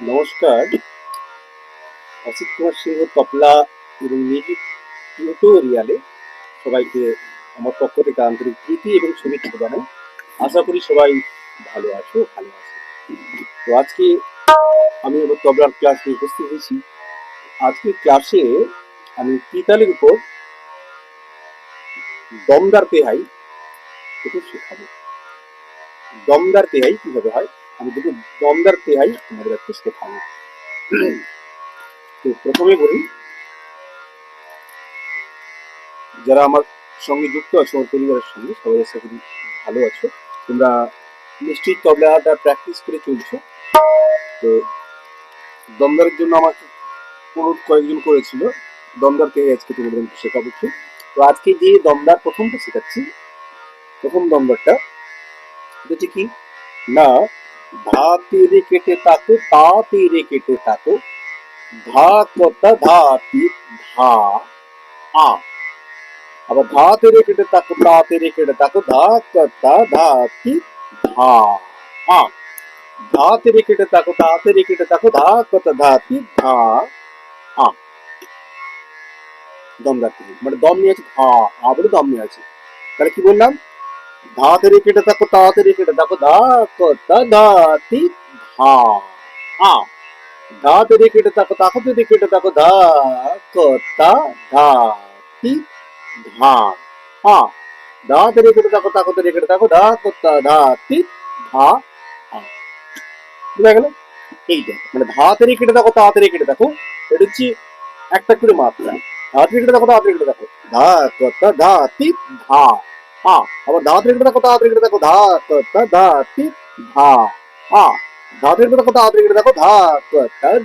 নমস্কার। অসিত কুমার সিংহ তপলা এবং মিউজিক টিউটোরিয়ালে সবাইকে আমার পক্ষ থেকে আন্তরিক প্রীতি এবং শুভেচ্ছা জানাই। আশা করি সবাই ভালো আছো ভালো আছো। তো আজকে আমি আমার তবলার ক্লাস নিয়ে উপস্থিত হয়েছি। আজকে ক্লাসে আমি তিতালের উপর দমদার তেহাই একটু শেখাবো দমদার তেহাই কীভাবে হয়? আমি দুটো দমদার তেহাই তোমাদের একটু শেখাবো তো প্রথমে বলি, যারা আমার সঙ্গে যুক্ত আছো, আমার পরিবারের সঙ্গে, সবাই আশা করি ভালো আছো। তোমরা নিশ্চয়ই তবলাটা প্র্যাকটিস করে চলছো। তো দমদারের জন্য আমাকে অনুরোধ কয়েকজন করেছিল। দমদার থেকে আজকে তোমাদের আমি শেখাবো একটু। তো আজকে যে দমদার প্রথমটা শেখাচ্ছি, প্রথম দমদারটা এটা হচ্ছে কি? না ধা তেরে কেটে তাকো, তা তেরে কেটে তাকো। ধা কতা, ধা তি, ধা আ। আবার ধা তেরে কেটে তাকো, তা তেরে কেটে তাকো, ধা কতা, ধা তি, ধা আ। ধা তেরে কেটে তাকো, তা তেরে কেটে তাকো, ধা কতা, ধা তি, ধা আ। দম রাখতে। মানে দম নিয়ে আছে, ধা, আ বলে দম নিয়ে আছে। তাহলে কি বললাম? ধা তেরে কেটে তাকো তা তেরে কেটে তাকো ধা কতা ধা আ ধা তেরে কেটে তাকো তাকো তেরে কেটে তাকো ধা ধা তি ধা আ ধা তেরে কেটে তাকো তাকো তেরে কেটে তাকো ধা ধা তি ধা বুঝা গেল এইটা মানে ধা তেরে কেটে তাকো তা তেরে কেটে তাকো এটা হচ্ছে একটা করে মাত্রা ধা তেরে কেটে তাকো তা তেরে কেটে তাকো ধা ধা তি ধা আ আবার ধা তেরে কেটে তাকো ধা ধা তি ধা আ ধা তেরে কেটে তাকো ধা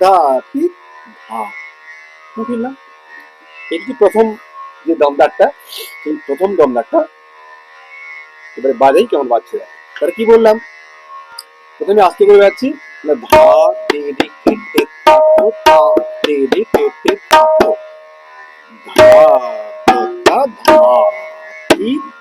ধা তি ধা। এই যে প্রথম যে দমদারটা সেই প্রথম দমদারটা? এবারে বাজাই কেমন বাজছে? তাহলে কি বললাম? প্রথমে আস্তে করে যাচ্ছি। না ধা তেরে কেটে তেরে তাকো ধা ধা তি ধা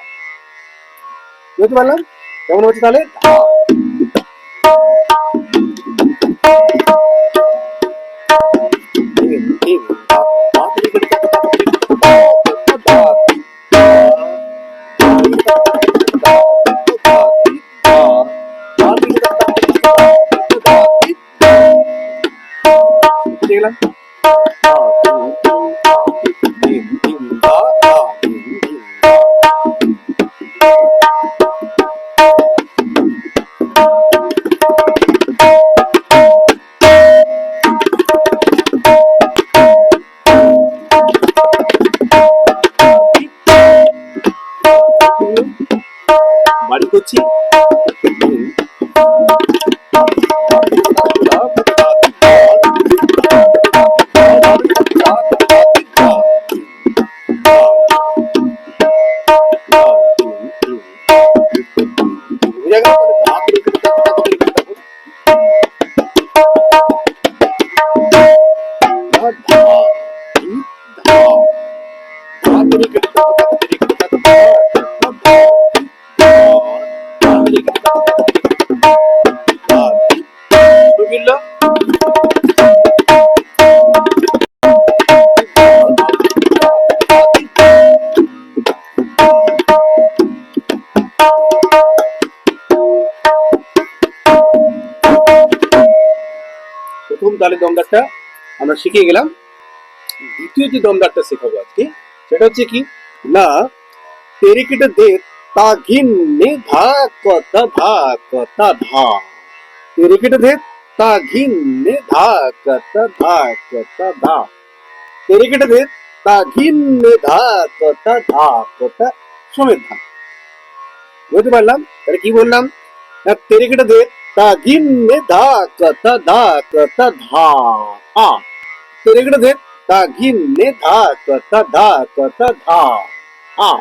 বুঝতে পারলাম? কেমন হচ্ছে তাহলে? বাড়ি করছি। প্রথম তালে দমদারটা আমরা শিখে গেলাম। দ্বিতীয় যে দমদারটা শেখাবো আজকে, সেটা হচ্ছে কি, না দে তা ধা ধা ধা। দে তা ধা ধা ধা। দে তা ধা ধা সমেত ধা। বুঝতে পারলাম? তাহলে কি বললাম? না তেরে কেটে দে তা গিন্নে ধা কত ধা কত ধা আ তেরেকড়ে ধে তা গিন্নে ধা কত ধা কত ধা আ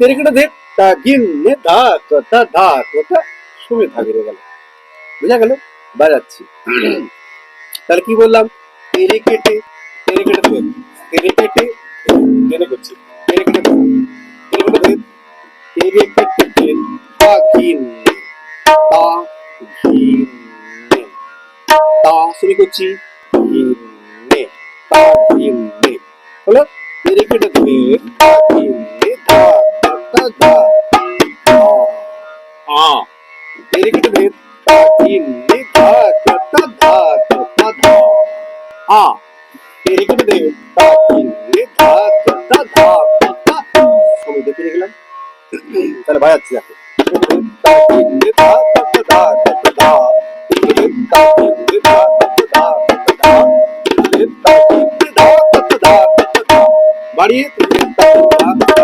তেরেকড়ে ধে তা গিন্নে ধা কত ধা কত সুমে থাকে রে গেল বুঝা গেল বাজাচ্ছি তাহলে কি বললাম তেরে কেটে তেরে কেটে ধে তেরে কেটে তেরে করছি তেরে কেটে ধে তেরে কেটে ধে তেরে কেটে ধে তা গিন্নে তা গিন্নে তা শুরু করছি গিন্নে তা গিন্নে হলো তেরে কেটে ধে তা গিন্নে ধা তা ধা আ তেরে কেটে ধে তা গিন্নে ধা তা ধা তা ধা আ তেরে কেটে ধে তা গিন্নে ধা তা ধা তা সবাই দেখে গেলাম তাহলে বাজাচ্ছি দেখো বাড়িয়ে তা ধা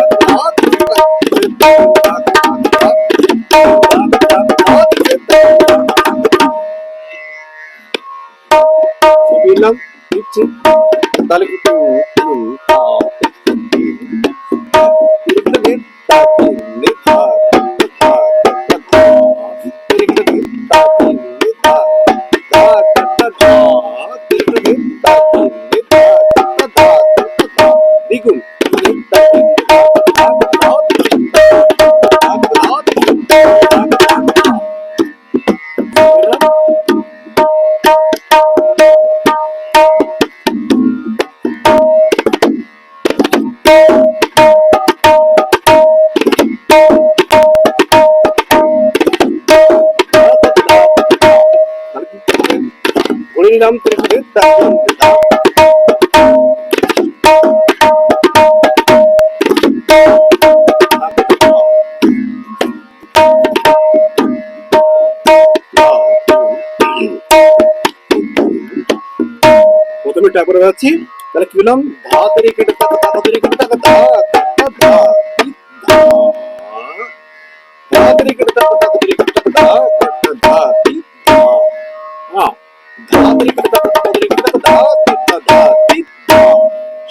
তা নিলাম প্রথমে করে যাচ্ছি তাহলে কি বললাম ধা তেরে কেটে টাকা তেরে কেটে টাকা ধা তি, ধা ধা তেরে কেটে তেরে কেটে টাকা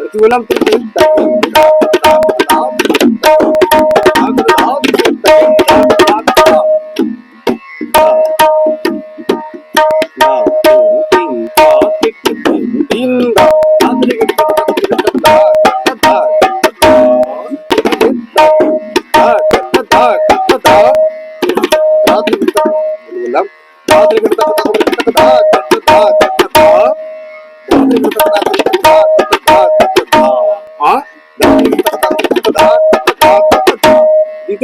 কি বললাম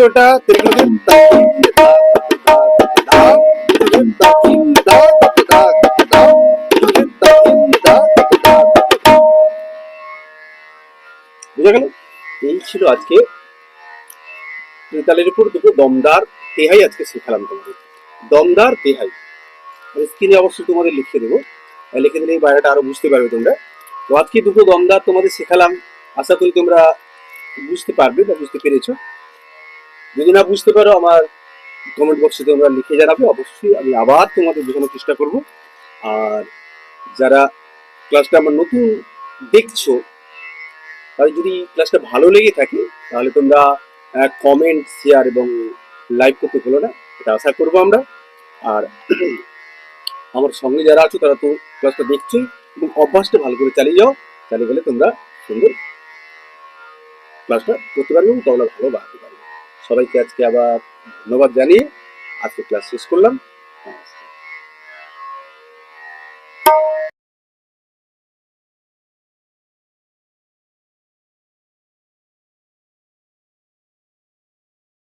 গেল? এই ছিল আজকে তালের উপর দুটো দমদার তেহাই আজকে শেখালাম তোমাদের। দমদার তেহাই। স্ক্রিনে অবশ্যই তোমাদের লিখে দেবো। লিখে দিলে এই বাইরেটা আরও বুঝতে পারবে তোমরা। তো আজকে দুটো দমদার তোমাদের শেখালাম। আশা করি তোমরা বুঝতে পারবে বা বুঝতে পেরেছ। যদি না বুঝতে পারো আমার কমেন্ট বক্সে তোমরা লিখে জানাবে, অবশ্যই আমি আবার তোমাদের বোঝানোর চেষ্টা করব। আর যারা ক্লাসটা আমার নতুন দেখছ, তাদের যদি ক্লাসটা ভালো লেগে থাকে, তাহলে তোমরা কমেন্ট শেয়ার এবং লাইক করতে ভুলো না, এটা আশা করব আমরা। আর আমার সঙ্গে যারা আছো, তারা তো ক্লাসটা দেখছোই, এবং অভ্যাসটা ভালো করে চালিয়ে যাও, চালিয়ে গেলে তোমরা সুন্দর ক্লাসটা করতে পারবে এবং তোমরা ভালো বাড়াতে পারবে। সবাইকে আজকে আবার ধন্যবাদ জানিয়ে আজকে ক্লাস শেষ করলাম।